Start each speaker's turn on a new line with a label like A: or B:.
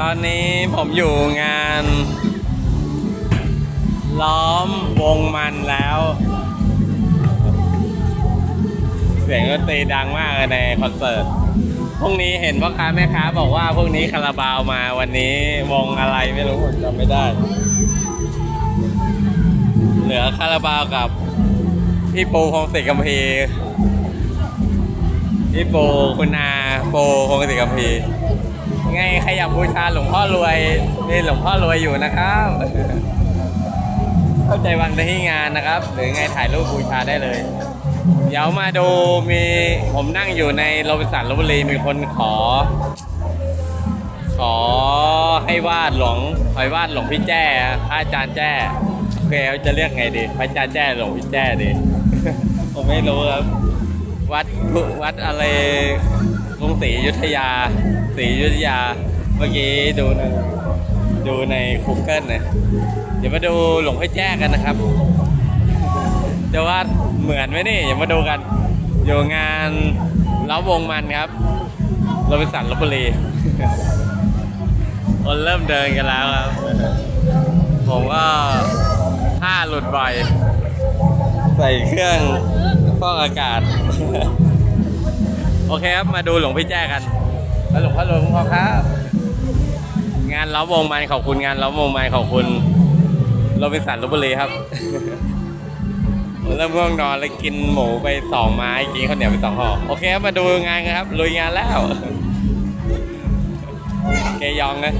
A: ตอนนี้ผมอยู่งาน ล้อมวงมันแล้ว เสียงดนตรีดังมากในคอนเสิร์ตพรุ่งนี้เห็นพ่อค้าแม่ค้าบอกว่าพรุ่งนี้คาราบาวมาวันนี้วงอะไรไม่รู้ผมจำไม่ได้ เหลือคาราบาวกับพี่ปูพงศิกัมพีพี่ปูคุณอาปูพงศิกัมพี ไงใครอยากบูชาหลวงพ่อรวยนี่หลวงพ่อรวยอยู่นะครับ เข้าใจวันที่งานนะครับ หรือไงถ่ายรูปบูชาได้เลย เดี๋ยวมาดูมีผมนั่งอยู่ในโรบินสันลบุรีมีคนขอ ขอให้วาดหลวงขอให้วาดหลวงพี่แจ้พระอาจารย์แจ้โอเคจะเรียกไงดีพระอาจารย์แจ้หลวงพี่แจ้ดีผมไม่รู้ครับวัดวัดอะไรกรุงศรีอยุธยา ศรีอยุธยา เมื่อกี้ดูในดูใน Google นะเดี๋ยวมาดูหลวงพี่แจ้กันนะครับจะว่าเหมือนไหมนี่อย่ามาดูกัน อยู่งานเล้าวงมันครับโรบินสันลบบุรีคนเริ่มเดินกันแล้วครับ ผมก็ผ้าหลุดบ่อยใส่เครื่องฟอกอากาศ โอเคครับ มาดูหลวงพี่แจ้กัน หลวงพ่อหลวงพ่อครับ งานเล้าวงมันขอบคุณงานเล้าวงมันขอบคุณโรบินสันลบบุรีครับ เริ่มง่วงนอนเลยกินหมูไปสองไม้กินข้าวเหนียวไปสองห่อโอเคครับมาดูงานกันครับลุยงานแล้ว เกยองนะ